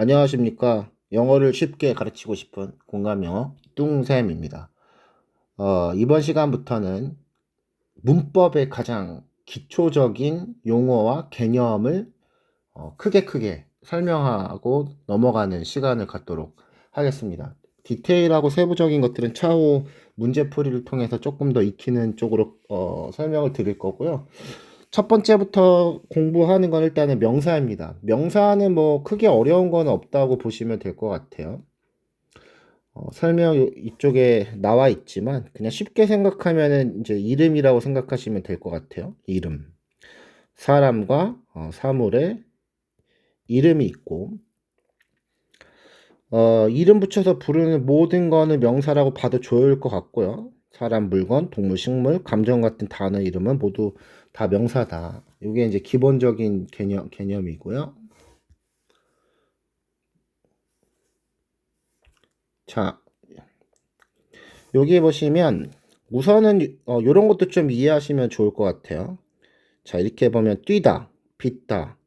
안녕하십니까. 영어를 쉽게 가르치고 싶은 공감 영어 뚱쌤입니다. 어, 이번 시간부터는 문법의 가장 기초적인 용어와 개념을 어, 크게 크게 설명하고 넘어가는 시간을 갖도록 하겠습니다. 디테일하고 세부적인 것들은 차후 문제풀이를 통해서 조금 더 익히는 쪽으로 어, 설명을 드릴 거고요. 첫 번째부터 공부하는 건 일단은 명사입니다. 명사는 뭐 크게 어려운 건 없다고 보시면 될 것 같아요. 어, 설명 요- 이쪽에 나와 있지만 그냥 쉽게 생각하면은 이제 이름이라고 생각하시면 될 것 같아요. 이름. 사람과 어, 사물의 이름이 있고 어, 이름 붙여서 부르는 모든 거는 명사라고 봐도 좋을 것 같고요. 사람, 물건, 동물, 식물, 감정 같은 단어 이름은 모두 다 명사다. 이게 이제 기본적인 개념, 개념이고요. 자, 여기 보시면 우선은 어, 이런 것도 좀 이해하시면 좋을 것 같아요. 자, 이렇게 보면 뛰다, 빗다.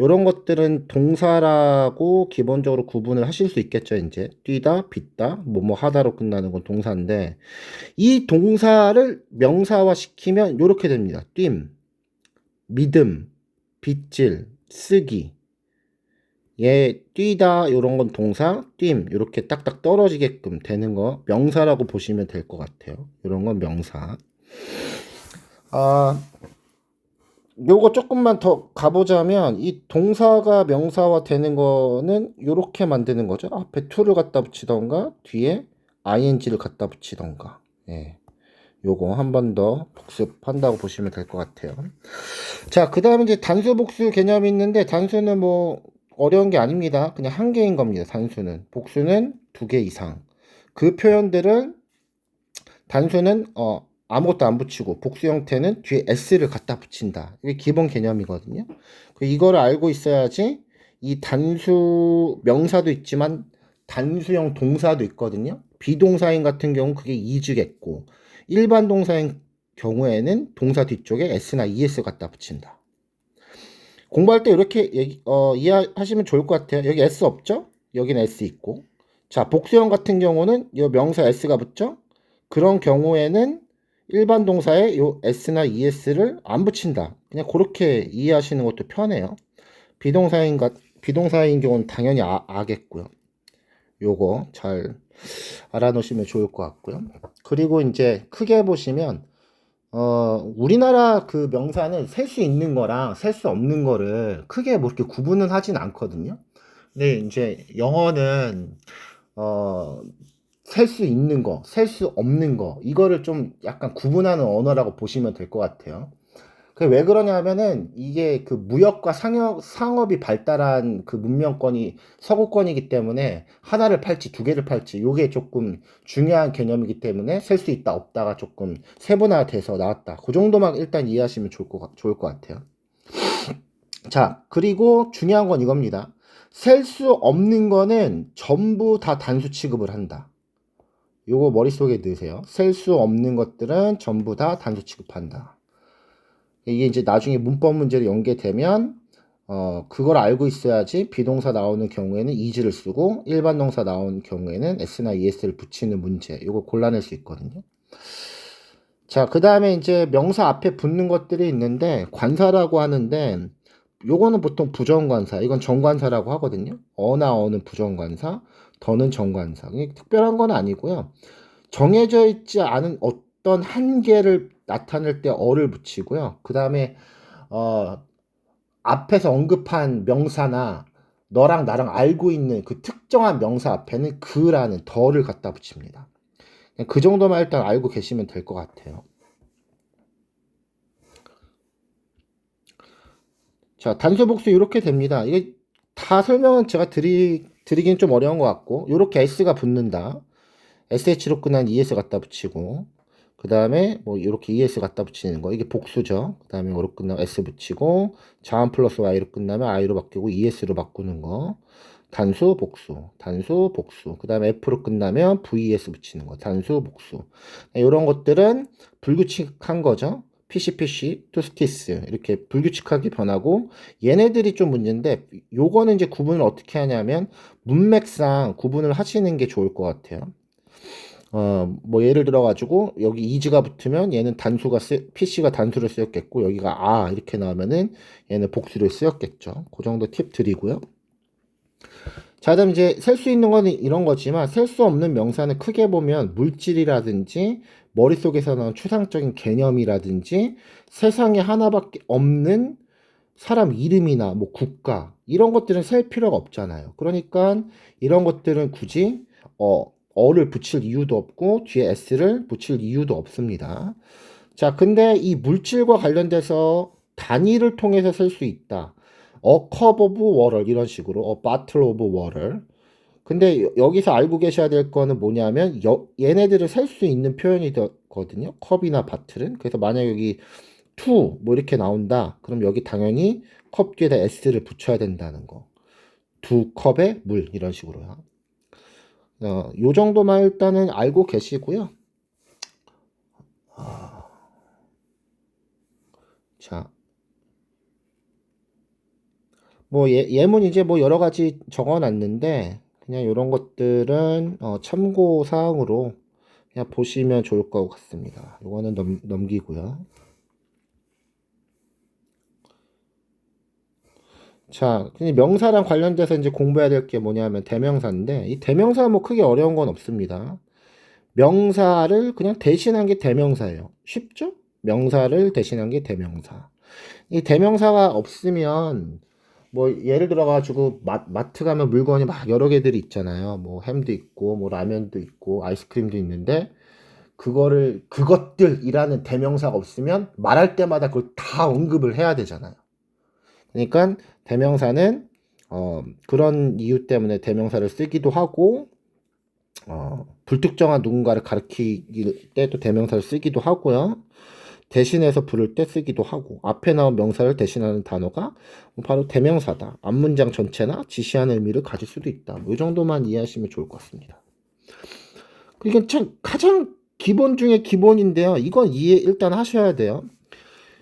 이런 것들은 동사라고 기본적으로 구분을 하실 수 있겠죠, 이제. 뛰다, 빗다, 뭐뭐 하다로 끝나는 건 동사인데, 이 동사를 명사화 시키면 이렇게 됩니다. 뛴, 믿음, 빗질, 쓰기. 얘 뛰다 이런 건 동사, 뛴 이렇게 딱딱 떨어지게끔 되는 거 명사라고 보시면 될 것 같아요. 이런 건 명사. 아, 요거 조금만 더 가보자면 이 동사가 명사화 되는 거는 요렇게 만드는 거죠. 앞에 to를 갖다 붙이던가 뒤에 ing를 갖다 붙이던가. 예. 요거 한 번 더 복습한다고 보시면 될 것 같아요. 자, 그 다음에 이제 단수 복수 개념이 있는데 단수는 뭐 어려운 게 아닙니다. 그냥 한 개인 겁니다. 단수는. 복수는 두 개 이상. 그 표현들은 단수는 어 아무것도 안 붙이고 복수 형태는 뒤에 s를 갖다 붙인다. 이게 기본 개념이거든요. 그 이거를 알고 있어야지 이 단수 명사도 있지만 단수형 동사도 있거든요. 비동사인 같은 경우 그게 이주겠고 일반 동사인 경우에는 동사 뒤쪽에 s나 es 갖다 붙인다. 공부할 때 이렇게 얘기- 어, 이해하시면 좋을 것 같아요. 여기 s 없죠? 여기는 s 있고. 자, 복수형 같은 경우는 이 명사 s가 붙죠? 그런 경우에는 일반 동사에 요 s나 es를 안 붙인다. 그냥 그렇게 이해하시는 것도 편해요. 비동사인 것 비동사인 경우는 당연히 아, 아겠고요. 요거 잘 알아놓으시면 좋을 것 같고요. 그리고 이제 크게 보시면 어, 우리나라 그 명사는 셀 수 있는 거랑 셀 수 없는 거를 크게 뭐 이렇게 구분은 하진 않거든요. 근데 이제 영어는 어, 셀 수 있는 거, 셀 수 없는 거, 이거를 좀 약간 구분하는 언어라고 보시면 될 것 같아요. 왜 그러냐면은 이게 그 무역과 상업, 상업이 발달한 그 문명권이 서구권이기 때문에 하나를 팔지 두 개를 팔지 요게 조금 중요한 개념이기 때문에 셀 수 있다 없다가 조금 세분화돼서 나왔다. 그 정도만 일단 이해하시면 좋을 것, 같- 좋을 것 같아요. 자, 그리고 중요한 건 이겁니다. 셀 수 없는 거는 전부 다 단수 취급을 한다. 요거 머릿속에 넣으세요. 셀 수 없는 것들은 전부 다 단수 취급한다. 이게 이제 나중에 문법 문제로 연계되면 어 그걸 알고 있어야지 비동사 나오는 경우에는 is를 쓰고 일반 동사 나오는 경우에는 s나 es를 붙이는 문제 요거 골라낼 수 있거든요. 자, 그 다음에 이제 명사 앞에 붙는 것들이 있는데 관사라고 하는데 요거는 보통 부정관사 이건 정관사라고 하거든요. 어나 어는 부정관사 더는 정관사 이게 특별한 건 아니고요. 정해져 있지 않은 어떤 한계를 나타낼 때 어를 붙이고요. 그 다음에 어 앞에서 언급한 명사나 너랑 나랑 알고 있는 그 특정한 명사 앞에는 그라는 더를 갖다 붙입니다. 그 정도만 일단 알고 계시면 될 것 같아요. 자, 단수 복수 이렇게 됩니다. 이게 다 설명은 제가 드리, 드리긴 좀 어려운 것 같고, 이렇게 s가 붙는다. sh로 끝난 es 갖다 붙이고, 그 다음에 뭐 이렇게 es 갖다 붙이는 거. 이게 복수죠. 그 다음에 오로 끝나면 s 붙이고, 자음 플러스 y로 끝나면 i로 바뀌고 es로 바꾸는 거. 단수 복수, 단수 복수. 그 다음에 f로 끝나면 vs 붙이는 거. 단수 복수. 이런 것들은 불규칙한 거죠. PC PC, 투스티스 이렇게 불규칙하게 변하고 얘네들이 좀 문제인데 요거는 이제 구분을 어떻게 하냐면 문맥상 구분을 하시는 게 좋을 것 같아요. 어, 뭐 예를 들어 가지고 여기 이즈가 붙으면 얘는 단수가 쓰, PC가 단수를 쓰였겠고 여기가 아 이렇게 나오면은 얘는 복수를 쓰였겠죠. 그 정도 팁 드리고요. 자, 그다음 이제 셀 수 있는 거는 이런 거지만 셀 수 없는 명사는 크게 보면 물질이라든지 머릿속에서 나온 추상적인 개념이라든지 세상에 하나밖에 없는 사람 이름이나 뭐 국가 이런 것들은 셀 필요가 없잖아요. 그러니까 이런 것들은 굳이 어 어를 붙일 이유도 없고 뒤에 s를 붙일 이유도 없습니다. 자, 근데 이 물질과 관련돼서 단위를 통해서 쓸수 있다. A cup of water 이런 식으로 a bottle of water. 근데 여- 여기서 알고 계셔야 될 거는 뭐냐면 여- 얘네들을 셀 수 있는 표현이거든요. 컵이나 바틀은. 그래서 만약 여기 to 뭐 이렇게 나온다. 그럼 여기 당연히 컵 뒤에다 s를 붙여야 된다는 거. 두 컵의 물 이런 식으로요. 어, 요 정도만 일단은 알고 계시고요. 아, 자, 뭐 예, 예문 이제 뭐 여러 가지 적어놨는데 그냥 이런 것들은 어, 참고 사항으로 그냥 보시면 좋을 것 같습니다. 이거는 넘, 넘기고요. 자, 근데 명사랑 관련돼서 이제 공부해야 될 게 뭐냐면 대명사인데 이 대명사 뭐 크게 어려운 건 없습니다. 명사를 그냥 대신한 게 대명사예요. 쉽죠? 명사를 대신한 게 대명사. 이 대명사가 없으면 뭐 예를 들어 가지고 마, 마트 가면 물건이 막 여러 개들이 있잖아요. 뭐 햄도 있고 뭐 라면도 있고 아이스크림도 있는데 그거를 그것들이라는 대명사가 없으면 말할 때마다 그걸 다 언급을 해야 되잖아요. 그러니까 대명사는 어, 그런 이유 때문에 대명사를 쓰기도 하고 어, 불특정한 누군가를 가리킬 때도 대명사를 쓰기도 하고요. 대신해서 부를 때 쓰기도 하고 앞에 나온 명사를 대신하는 단어가 바로 대명사다. 앞문장 전체나 지시하는 의미를 가질 수도 있다. 뭐 이 정도만 이해하시면 좋을 것 같습니다. 이게 참 가장 기본 중에 기본인데요. 이건 이해 일단 하셔야 돼요.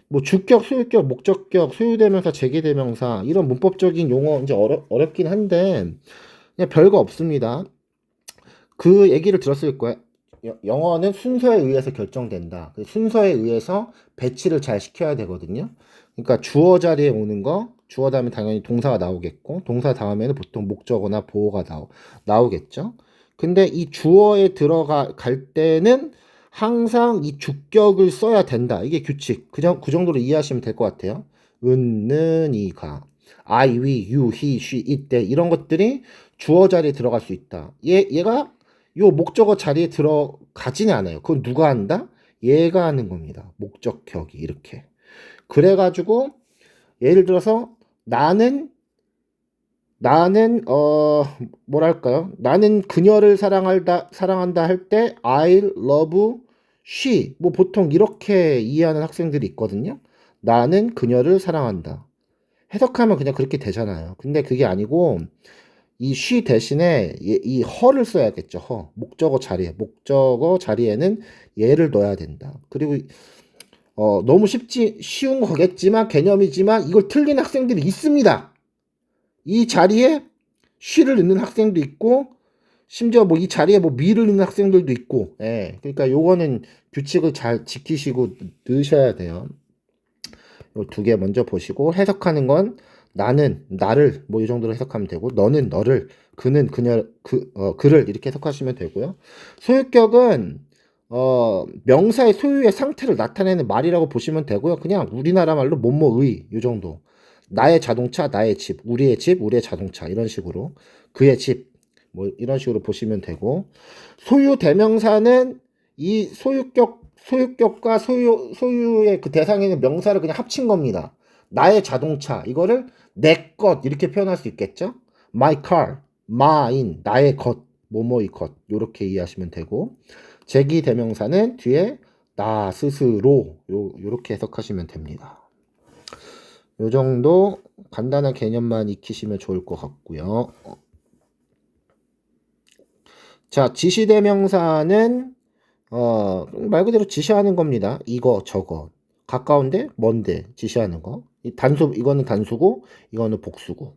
뭐 주격, 소유격, 목적격, 소유대명사, 제기대명사 이런 문법적인 용어 이제 어려, 어렵긴 한데 그냥 별거 없습니다. 그 얘기를 들었을 거예요. 여- 영어는 순서에 의해서 결정된다. 그 순서에 의해서 배치를 잘 시켜야 되거든요. 그러니까 주어 자리에 오는 거, 주어 다음에 당연히 동사가 나오겠고, 동사 다음에는 보통 목적어나 보어가 나오, 나오겠죠. 근데 이 주어에 들어가 갈 때는 항상 이 주격을 써야 된다. 이게 규칙. 그, 정, 그 정도로 이해하시면 될 것 같아요. 은는 이가 I, we, you, he, she, it, they 이런 것들이 주어 자리에 들어갈 수 있다. 얘, 얘가 요 목적어 자리에 들어가지는 않아요. 그건 누가 한다? 얘가 하는 겁니다. 목적격이 이렇게. 그래가지고 예를 들어서 나는 나는 어 뭐랄까요? 나는 그녀를 사랑한다 사랑한다 할 때 I love she 뭐 보통 이렇게 이해하는 학생들이 있거든요. 나는 그녀를 사랑한다. 해석하면 그냥 그렇게 되잖아요. 근데 그게 아니고 이 she 대신에 이- 이 her를 써야겠죠. her. 목적어 자리에 목적어 자리에는 얘를 넣어야 된다. 그리고 어 너무 쉽지 쉬운 거겠지만 개념이지만 이걸 틀린 학생들이 있습니다. 이 자리에 she를 넣는 학생도 있고 심지어 뭐 이 자리에 뭐 me를 넣는 학생들도 있고 예. 그러니까 요거는 규칙을 잘 지키시고 넣으셔야 돼요. 요 두 개 먼저 보시고 해석하는 건 나는 나를 뭐 이 정도로 해석하면 되고 너는 너를 그는 그녀 그 어, 그를 이렇게 해석하시면 되고요. 소유격은 어 명사의 소유의 상태를 나타내는 말이라고 보시면 되고요. 그냥 우리나라 말로 뭐뭐의 요 정도. 나의 자동차, 나의 집, 우리의 집, 우리의 자동차 이런 식으로 그의 집 뭐 이런 식으로 보시면 되고 소유 대명사는 이 소유격 소유격과 소유 소유의 그 대상에 있는 명사를 그냥 합친 겁니다. 나의 자동차 이거를 내 것 이렇게 표현할 수 있겠죠? My car, mine 나의 것, 뭐뭐의 것 이렇게 이해하시면 되고 제기 대명사는 뒤에 나 스스로 요 요렇게 해석하시면 됩니다. 요 정도 간단한 개념만 익히시면 좋을 것 같고요. 자, 지시대명사는 어, 말 그대로 지시하는 겁니다. 이거, 저거. 가까운데 먼데 지시하는 거. 이 단수 이거는 단수고 이거는 복수고.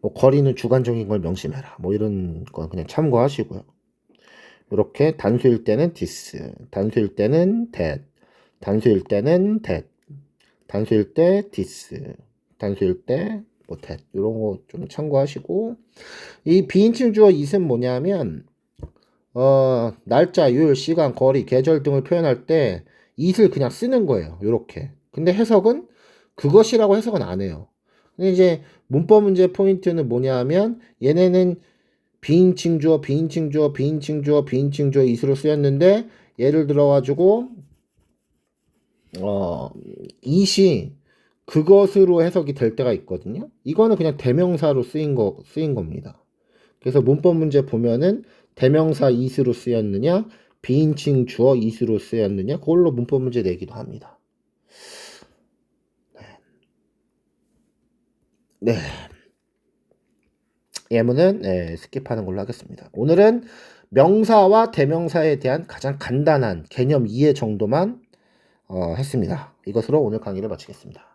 뭐 거리는 주관적인 걸 명심해라. 뭐 이런 거 그냥 참고하시고요. 이렇게 단수일 때는 this, 단수일 때는 that, 단수일 때는 that, 단수일 때 this, 단수일 때 뭐 that 이런 거 좀 참고하시고 이 비인칭 주어 it은 뭐냐면 어 날짜, 요일, 시간, 거리, 계절 등을 표현할 때 it을 그냥 쓰는 거예요. 요렇게. 근데 해석은 그것이라고 해석은 안 해요. 근데 이제 문법 문제 포인트는 뭐냐 하면 얘네는 비인칭 주어, 비인칭 주어, 비인칭 주어, 비인칭 주어 it으로 쓰였는데 예를 들어 가지고 어 it이 그것으로 해석이 될 때가 있거든요. 이거는 그냥 대명사로 쓰인 거 쓰인 겁니다. 그래서 문법 문제 보면은 대명사 it으로 쓰였느냐, 비인칭 주어 it으로 쓰였느냐, 그걸로 문법 문제 내기도 합니다. 네. 예문은 네, 스킵하는 걸로 하겠습니다. 오늘은 명사와 대명사에 대한 가장 간단한 개념 이해 정도만 어, 했습니다. 이것으로 오늘 강의를 마치겠습니다.